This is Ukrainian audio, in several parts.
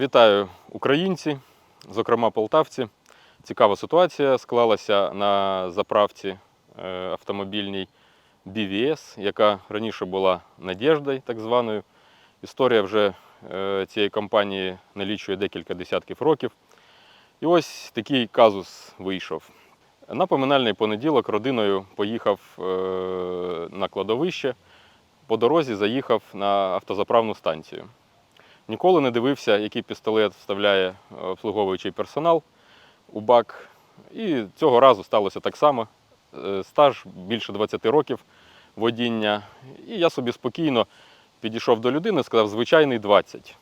Вітаю українці, зокрема полтавці. Цікава ситуація склалася на заправці е, автомобільній BVS, яка раніше була Надєждою, так званою. Історія вже е, цієї компанії налічує декілька десятків років. І ось такий казус вийшов. На поминальний понеділок родиною поїхав е, на кладовище. По дорозі заїхав на автозаправну станцію. Ніколи не дивився, який пістолет вставляє обслуговуючий персонал у бак. І цього разу сталося так само. Е, Стаж більше 20 років водіння. І я собі спокійно підійшов до людини, сказав, звичайний 20.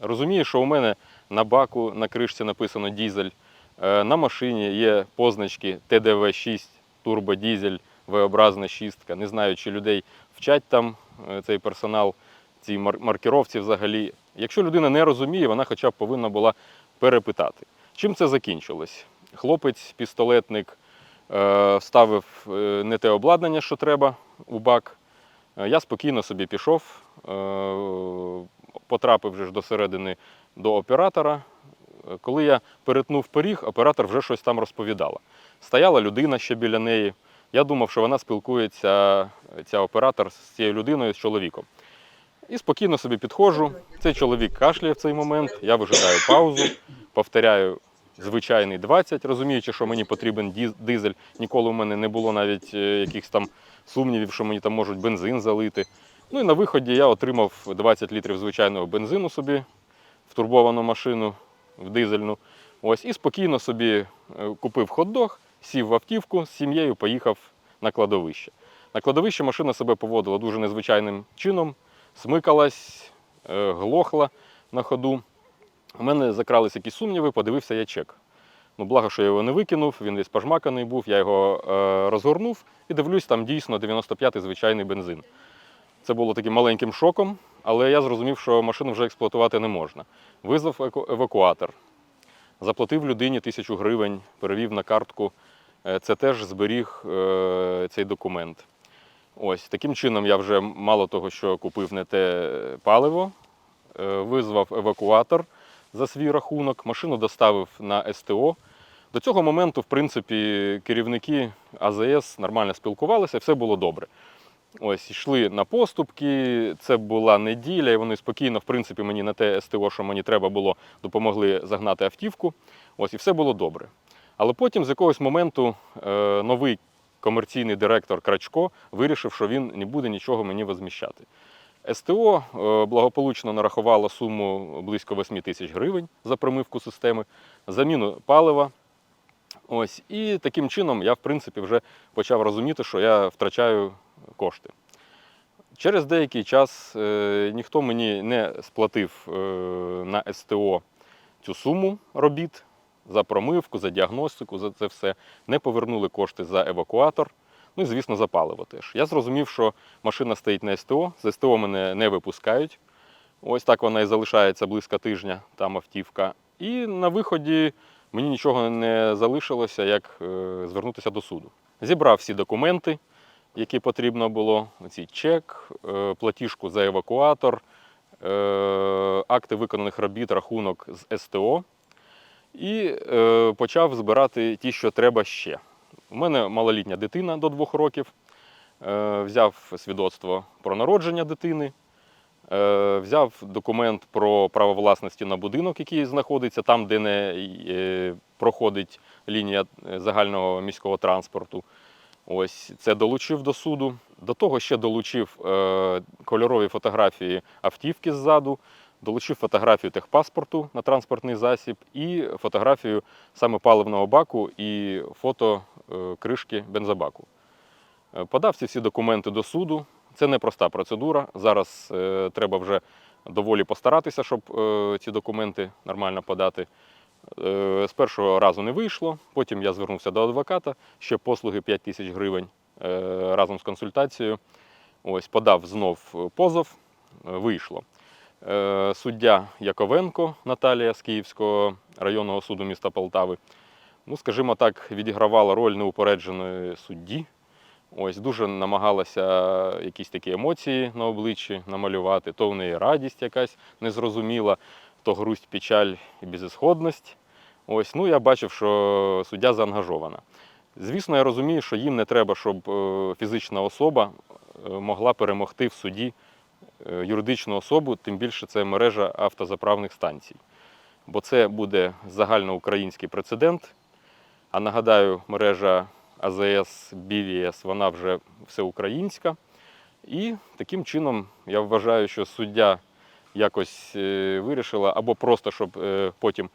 Розумію, що у мене на баку на кришці написано дізель. Е, На машині є позначки ТДВ-6, турбодізель, V-образна шістка. Не знаю, чи людей вчать там е, цей персонал, мар- маркіровці взагалі. Якщо людина не розуміє, вона хоча б повинна була перепитати. Чим це закінчилось? Хлопець, пістолетник, е, вставив е, не те обладнання, що треба у бак. Е, Я спокійно собі пішов, потрапив вже ж до середини до оператора. Коли я перетнув поріг, оператор вже щось там розповідала. Стояла людина ще біля неї. Я думав, що вона спілкується, ця оператор з цією людиною, з чоловіком. І спокійно собі підходжу. Цей чоловік кашляє в цей момент, я вижидаю паузу, повторяю звичайний 20, розуміючи, що мені потрібен дизель. Ніколи у мене не було навіть е, якихось там сумнівів, що мені там можуть бензин залити. Ну і на виході я отримав 20 літрів звичайного бензину собі в турбовану машину, в дизельну. Ось, і спокійно собі е, купив хот-дог, сів в автівку з сім'єю, поїхав на кладовище. На кладовище машина себе поводила дуже незвичайним чином, смикалась, е, глохла на ходу. У мене закрались якісь сумніви, подивився я чек. Ну, благо, що я його не викинув, він весь пожмаканий був, я його е, розгорнув і дивлюсь, там дійсно 95-й звичайний бензин. Це було таким маленьким шоком, але я зрозумів, що машину вже експлуатувати не можна. Визвав евакуатор, заплатив людині тисячу гривень, перевів на картку. Е, Це теж зберіг е, цей документ. Ось таким чином я вже мало того, що купив не те паливо, е, визвав евакуатор за свій рахунок, машину доставив на СТО. До цього моменту, в принципі, керівники АЗС нормально спілкувалися, все було добре. Ось йшли на поступки, це була неділя, і вони спокійно, в принципі, мені на те СТО, що мені треба було, допомогли загнати автівку. Ось і все було добре. Але потім з якогось моменту е, новий комерційний директор Крачко вирішив, що він не буде нічого мені возміщати. СТО е, благополучно нарахувало суму близько 8 тисяч гривень за промивку системи, заміну палива. Ось, і таким чином я, в принципі, вже почав розуміти, що я втрачаю кошти. Через деякий час е, ніхто мені не сплатив е, на СТО цю суму робіт за промивку, за діагностику, за це все. Не повернули кошти за евакуатор. Ну і, звісно, за паливо теж. Я зрозумів, що машина стоїть на СТО, з СТО мене не випускають. Ось так вона і залишається близько тижня, там автівка. І на виході мені нічого не залишилося, як е, звернутися до суду. Зібрав всі документи, які потрібно було: оці чек, е, платіжку за евакуатор, е, акти виконаних робіт, рахунок з СТО. І е, почав збирати ті, що треба ще. У мене малолітня дитина до двох років. Е, взяв свідоцтво про народження дитини, е, взяв документ про право власності на будинок, який знаходиться там, де не е, проходить лінія е, загального міського транспорту. Ось це долучив до суду. До того ще долучив е, кольорові фотографії автівки ззаду, долучив фотографію техпаспорту на транспортний засіб і фотографію саме паливного баку і фото е, кришки бензобаку. Е, Подав ці всі документи до суду. Це непроста процедура. Зараз е, треба вже доволі постаратися, щоб е, ці документи нормально подати. Е, з першого разу не вийшло. Потім я звернувся до адвоката, ще послуги 5 тисяч гривень е, разом з консультацією. Ось подав знов позов, е, вийшло. Е, Суддя Яковенко Наталія з Київського районного суду міста Полтави, ну, скажімо так, відігравала роль неупередженої судді. Ось дуже намагалася якісь такі емоції на обличчі намалювати, то в неї радість якась незрозуміла, то грусть, печаль і безісходність. Ось, ну я бачив, що суддя заангажована. Звісно, я розумію, що їм не треба, щоб е, фізична особа е, могла перемогти в суді юридичну особу, тим більше це мережа автозаправних станцій. Бо це буде загальноукраїнський прецедент. А нагадаю, мережа АЗС, БВС, вона вже всеукраїнська. І таким чином я вважаю, що суддя якось е, вирішила, або просто щоб е, потім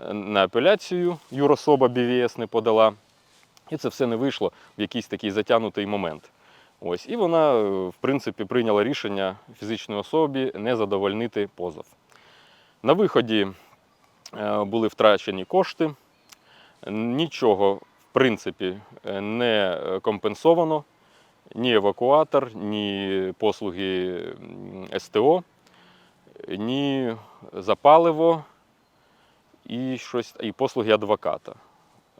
е, на апеляцію юрособа БВС не подала. І це все не вийшло в якийсь такий затягнутий момент. Ось. І вона, е, в принципі, прийняла рішення фізичної особі не задовольнити позов. На виході е, були втрачені кошти, нічого, в принципі, е, не компенсовано. Ні евакуатор, ні послуги СТО, ні за паливо і, щось, і послуги адвоката.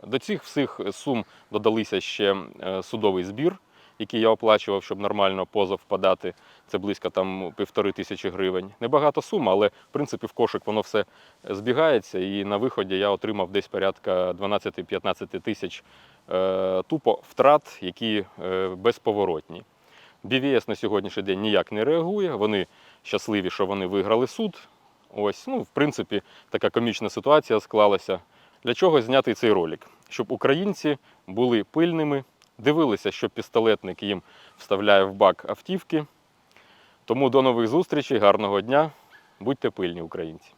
До цих всіх сум додалися ще судовий збір, який я оплачував, щоб нормально позов подати. Це близько там півтори тисячі гривень. Небагато сум, але в принципі в кошик воно все збігається. І на виході я отримав десь порядка 12-15 тисяч е, тупо втрат, які е, безповоротні. БВС на сьогоднішній день ніяк не реагує. Вони щасливі, що вони виграли суд. Ось, ну, в принципі, така комічна ситуація склалася. Для чого зняти цей ролик? Щоб українці були пильними, дивилися, що пістолетник їм вставляє в бак автівки. Тому до нових зустрічей, гарного дня. Будьте пильні, українці.